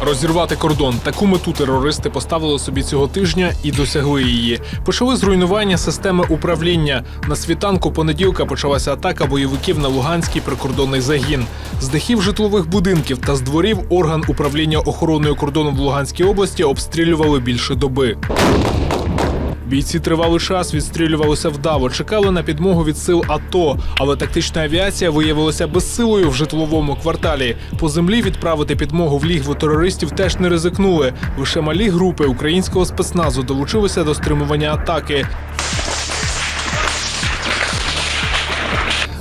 Розірвати кордон. Таку мету терористи поставили собі цього тижня і досягли її. Почали з руйнування системи управління. На світанку понеділка почалася атака бойовиків на Луганський прикордонний загін. З дахів житлових будинків та з дворів орган управління охороною кордону в Луганській області обстрілювали більше доби. Бійці тривалий час відстрілювалися вдало, чекали на підмогу від сил АТО, але тактична авіація виявилася безсилою в житловому кварталі. По землі відправити підмогу в лігву терористів теж не ризикнули. Лише малі групи українського спецназу долучилися до стримування атаки.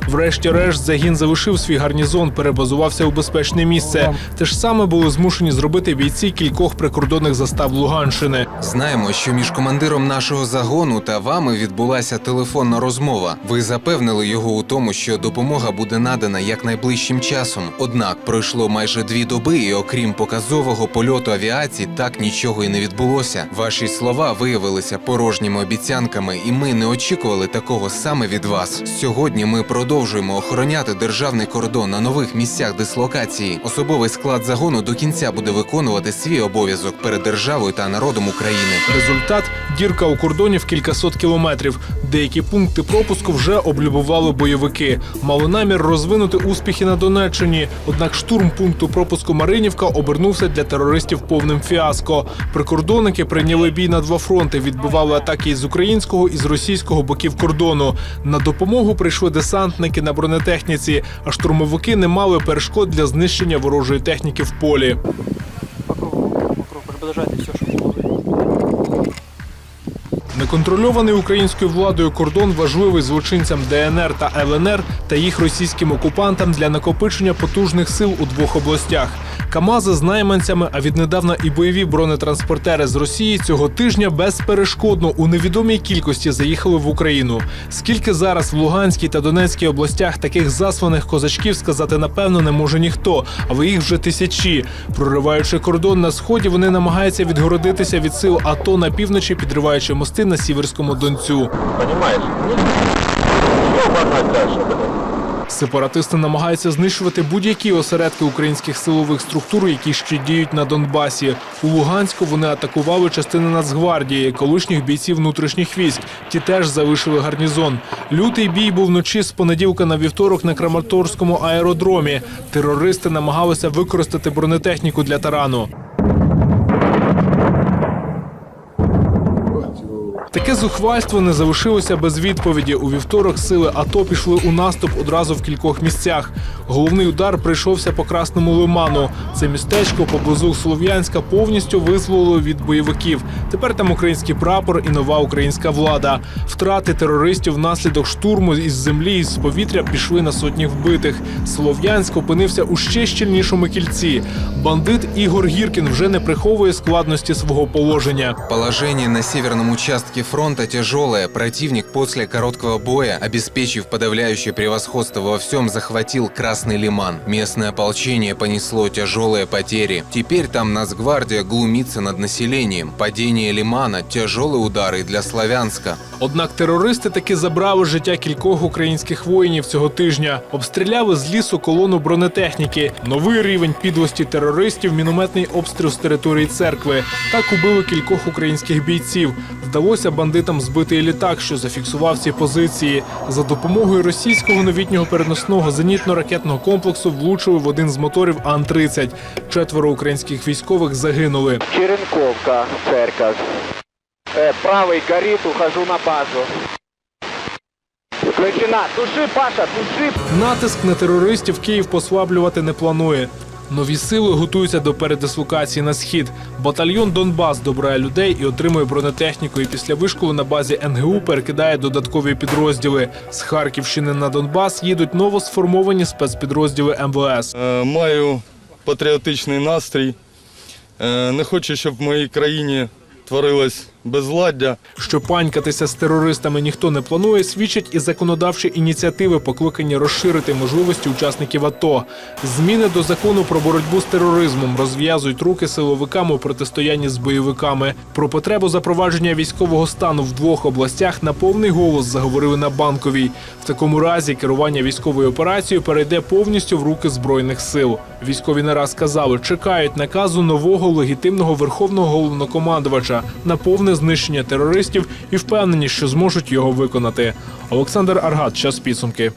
Врешті-решт загін залишив свій гарнізон, перебазувався у безпечне місце. Те ж саме були змушені зробити бійці кількох прикордонних застав Луганщини. Знаємо, що між командиром нашого загону та вами відбулася телефонна розмова. Ви запевнили його у тому, що допомога буде надана якнайближчим часом. Однак пройшло майже дві доби, і окрім показового польоту авіації, так нічого і не відбулося. Ваші слова виявилися порожніми обіцянками, і ми не очікували такого саме від вас. Сьогодні ми продовжуємо охороняти державний кордон на нових місцях дислокації. Особовий склад загону до кінця буде виконувати свій обов'язок перед державою та народом України. Результат дірка у кордоні в кількасот кілометрів. Деякі пункти пропуску вже облюбували бойовики. Мали намір розвинути успіхи на Донеччині. Однак штурм пункту пропуску Маринівка обернувся для терористів повним фіаско. Прикордонники прийняли бій на два фронти, відбивали атаки із українського і з російського боків кордону. На допомогу прийшли десантники на бронетехніці, а штурмовики не мали перешкод для знищення ворожої техніки в полі. приближайте що можливо. Неконтрольований українською владою кордон важливий злочинцям ДНР та ЛНР та їх російським окупантам для накопичення потужних сил у двох областях. Камази з найманцями, а віднедавна і бойові бронетранспортери з Росії цього тижня безперешкодно у невідомій кількості заїхали в Україну. Скільки зараз в Луганській та Донецькій областях таких засланих козачків сказати напевно не може ніхто, але їх вже тисячі. Прориваючи кордон на сході, вони намагаються відгородитися від сил АТО на півночі, підриваючи мости на сіверському донцю. Понимаешь? Ну, блин? Сепаратисти намагаються знищувати будь-які осередки українських силових структур, які ще діють на Донбасі. У Луганську вони атакували частини Нацгвардії, колишніх бійців внутрішніх військ. Ті теж залишили гарнізон. Лютий бій був вночі з понеділка на вівторок на Краматорському аеродромі. Терористи намагалися використати бронетехніку для тарану. Таке зухвальство не залишилося без відповіді. У вівторок сили АТО пішли у наступ одразу в кількох місцях. Головний удар прийшовся по красному лиману. Це містечко поблизу Слов'янська повністю визволили від бойовиків. Тепер там український прапор і нова українська влада. Втрати терористів внаслідок штурму із землі і з повітря пішли на сотні вбитих. Слов'янськ опинився у ще щільнішому кільці. Бандит Ігор Гіркін вже не приховує складності свого положення. Положение на северном участке фронта тяжелое. Противник после короткого боя, обеспечив подавляющее превосходство во всем, захватил Красный Лиман. Местное ополчение понесло тяжелые потери. Теперь там Нацгвардия глумится над населением. Падение Лимана – тяжелые удары для Славянска. Однак терористи таки забрали життя кількох українських воїнів цього тижня. Обстріляли з лісу колону бронетехніки. Новий рівень підлості терористів мінометний обстріл з території церкви. Так убили кількох українських бійців. Вдалося бандитам збити і літак, що зафіксував ці позиції. За допомогою російського новітнього переносного зенітно-ракетного комплексу влучили в один з моторів Ан-30. Четверо українських військових загинули. Черенковка, церковь. Э, правый горит, ухожу на базу. Включена. Туши, Паша, туши. Натиск на терористів Київ послаблювати не планує. Нові сили готуються до передислокації на схід. Батальйон Донбас добирає людей і отримує бронетехніку. І після вишколу на базі НГУ перекидає додаткові підрозділи. З Харківщини на Донбас їдуть новосформовані спецпідрозділи МВС. Е, Маю патріотичний настрій. Е, Не хочу, щоб в моїй країні творилось безладдя. Що панькатися з терористами ніхто не планує, свідчать і законодавчі ініціативи, покликані розширити можливості учасників АТО. Зміни до закону про боротьбу з тероризмом розв'язують руки силовикам у протистоянні з бойовиками. Про потребу запровадження військового стану в двох областях на повний голос заговорили на банковій. В такому разі керування військовою операцією перейде повністю в руки збройних сил. Військові не раз казали, чекають наказу нового легітимного верховного головнокомандувача на повне знищення терористів і впевнені, що зможуть його виконати. Олександр Аргат, час підсумки.